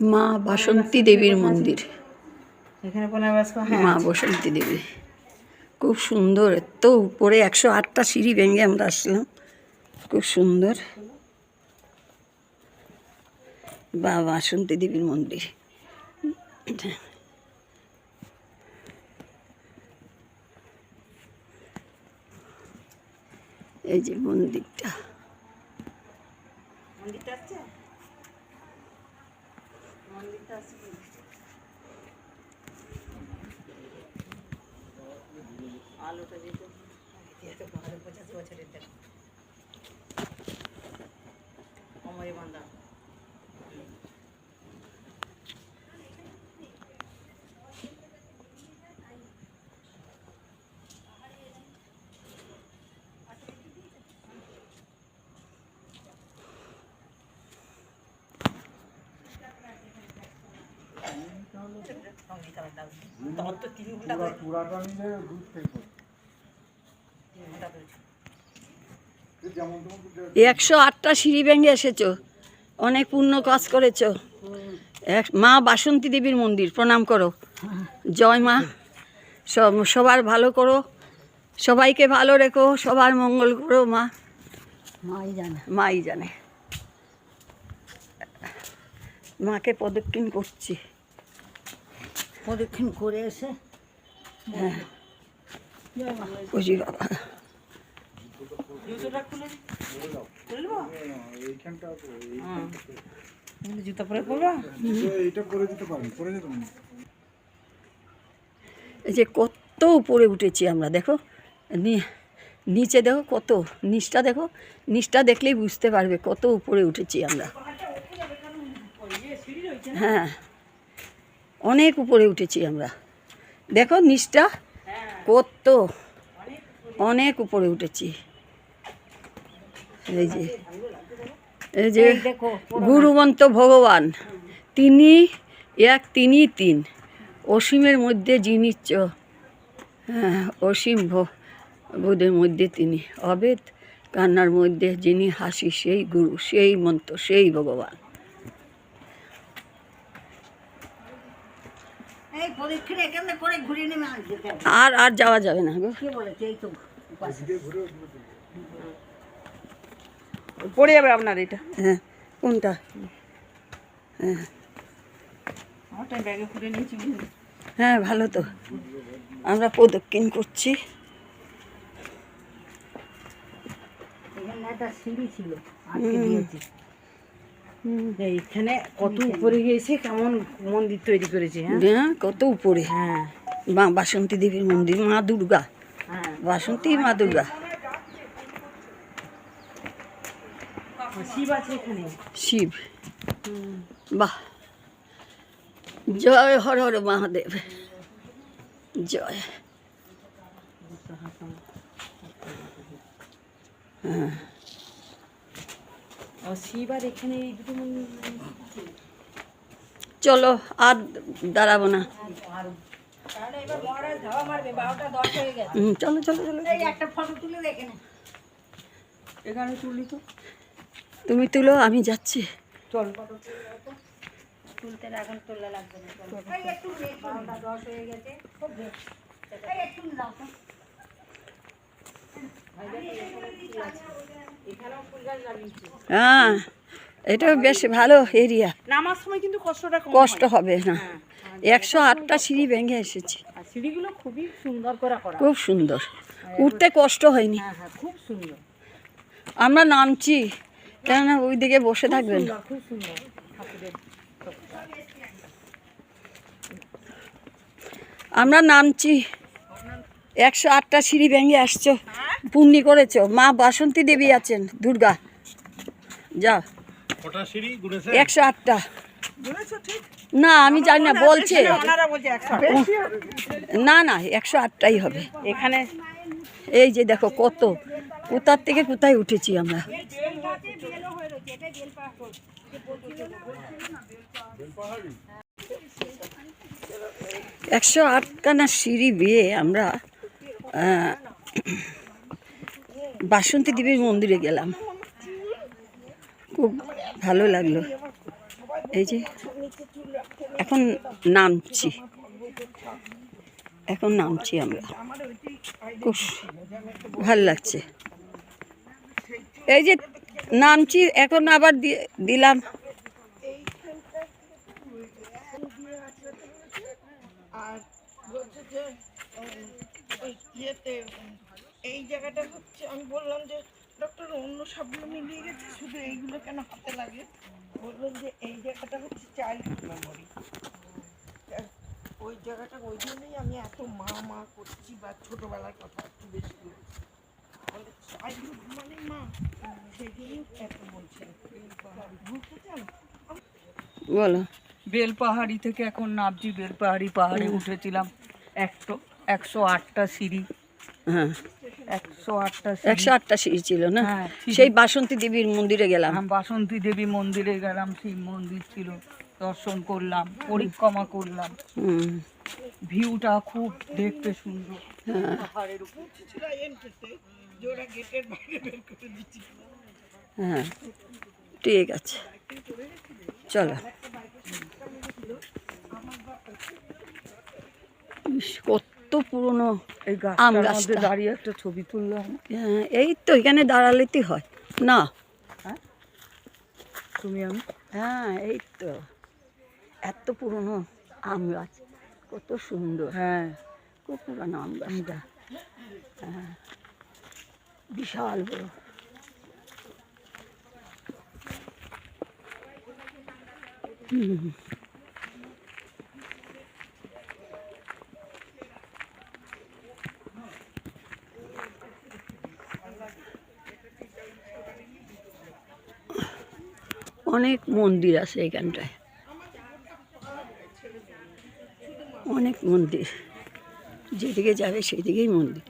মা বাসন্তী দেবীর মন্দির। হ্যাঁ। মা বসন্তী দেবী। খুব সুন্দর এত উপরে একশো আটটা সিঁড়ি ভেঙে আমরা আসলাম। খুব সুন্দর। বা বাসন্তী দেবীর মন্দির। এই যে মন্দিরটা। মন্দিরটা আসছে? আলোটা যেত এত বারো পঁচাশ বছরের দেখো অমরে বান্ধা তো তিন ঘণ্টা পুরাটা নিলে দুধ একশো আটটা সিঁড়ি ভেঙে এসেছ। অনেক পুণ্য কাজ করেছ। এক মা বাসন্তী দেবীর মন্দির প্রণাম করো। জয় মা। সব সবার ভালো করো। সবাইকে ভালো রেখো। সবার মঙ্গল করো মা। মাই জানে। মাই জানে। মাকে প্রদক্ষিণ করছি। প্রদক্ষিণ করে এসে বাবা জুতো পরে করব এই- এইটা করে দিতে পারেন করে দিতে পারেন এই যে কত উপরে উঠেছি আমরা দেখো? নি- নিচে দেখো কত নিচটা দেখো? নিচটা দেখলেই বুঝতে পারবে কত উপরে উঠেছি আমরা। হ্যাঁ। অনেক উপরে উঠেছি আমরা। দেখো নিচটা কত অনেক উপরে উঠেছি। এই যে এই যে দেখো গুরুমন্ত ভগবান তিনি এক তিনি তিন। অসীমের মধ্যে যিনি চ হ্যাঁ অসীম বোধের মধ্যে তিনি। অবেদ কান্নার মধ্যে যিনি হাসি সেই গুরু সেই মন্ত্র সেই ভগবান এই প্রদক্ষিণ এখানে করে ঘুরিয়ে নেমে আসবে আর আর যাওয়া যাবে না। পড়ে যাবে আপনার এটা? হ্যাঁ কোনটা? নিয়েছি হ্যাঁ ভালো তো। আমরা প্রদক্ষিণ করছি। এখানে একটা সিঁড়ি ছিল আজকে দিয়েছি। এইখানে কত উপরে গিয়েছে কেমন মন্দির তৈরি করেছে হ্যাঁ? কত উপরে। হ্যাঁ। মা বাসন্তী দেবীর মন্দির মা দুর্গা। হ্যাঁ। বাসন্তী মা দুর্গা। শিব আছে এখানে? শিব। বাহ। জয় হর হর মহাদেব। জয়। হ্যাঁ। ও শিব আর এখানে এই দুটো চলো আর দাঁড়াবো না। চলো চলো চলো। একটা ফটো তুলে দেখে এখানে তুলি তো। তুমি তুলো আমি যাচ্ছি। চল। তুলতে এখন তোলা লাগবে না একটু দশ হয়ে গেছে খুব বেশ। এই একটু দাও তো এখানেও ফুল গাছ লাগিয়েছে হ্যাঁ এটা বেশ ভালো এরিয়া নামার সময় কিন্তু কষ্টটা কষ্ট হবে না। একশো আটটা সিঁড়ি ভেঙে এসেছি। সিঁড়িগুলো খুবই সুন্দর করা খুব সুন্দর। উঠতে কষ্ট হয়নি। হ্যাঁ হ্যাঁ খুব সুন্দর। আমরা নামছি কেননা ওই দিকে বসে থাকবেন। খুব সুন্দর। আমরা নামছি একশো আটটা সিঁড়ি ভেঙে আসছো। পুণ্যি করেছ। মা বাসন্তী দেবী আছেন দুর্গা। ঘুরেছে? একশো আটটা। না আমি জানি না বলছে। ওনারা বলছে একশো না না একশো আটটাই হবে। এখানে? এই যে দেখো কত কোথার থেকে কোথায় উঠেছি আমরা? একশো আটখানা সিঁড়ি বেয়ে আমরা আহ, বাসন্তী দেবীর মন্দিরে গেলাম। খুব ভালো লাগল। এই যে, এখন নামছি। এখন নামছি আমরা। খুব ভালো লাগছে। এই যে, নামছি, এখন আবার দিলাম। আর এই জায়গাটা হচ্ছে আমি বললাম যে ডক্টর অন্য সবগুলো মিলিয়ে গেছে শুধু এইগুলো কেন হাতে লাগে? বললেন যে এই জায়গাটা হচ্ছে চাইল্ড মেমোরি ওই জায়গাটা ওই জন্যই আমি এত মা মা করছি বা ছোটোবেলার কথা একটু বেশি বলছি চাইল্ডহুড মানে মা সেই জন্যই এত বলছেন বুঝতে চান বলো। বেলপাহাড়ি থেকে এখন নামছি বেলপাহাড়ি পাহাড়ে উঠেছিলাম একশো একশো আটটা সিঁড়ি। হ্যাঁ। একশো আটটা একশো আটটা সিঁড়ি ছিল না? হ্যাঁ, সেই বাসন্তী দেবীর মন্দিরে গেলাম। বাসন্তী দেবী মন্দিরে গেলাম শিব মন্দির ছিল দর্শন করলাম পরিক্রমা করলাম। ভিউটা খুব দেখতে সুন্দর। হ্যাঁ। পাহাড়ের উপর ছিল এন্ট্রিতে যে ওরা গেটের বাইরে বের করে হ্যাঁ ঠিক আছে। চলো। কত পুরনো এই আম গাছটা। দাঁড়িয়ে একটা ছবি তুললাম হ্যাঁ, এই তো এখানে দাঁড়ালেই হয়। না। তুমি আমি? হ্যাঁ এই তো। এত পুরনো আম গাছ। কত সুন্দর। হ্যাঁ। খুব পুরানো আম গাছটা হ্যাঁ। বিশাল বড়। হুম। অনেক মন্দির আছে এখানটায়। অনেক মন্দির। যেদিকে যাবে সেদিকেই মন্দির।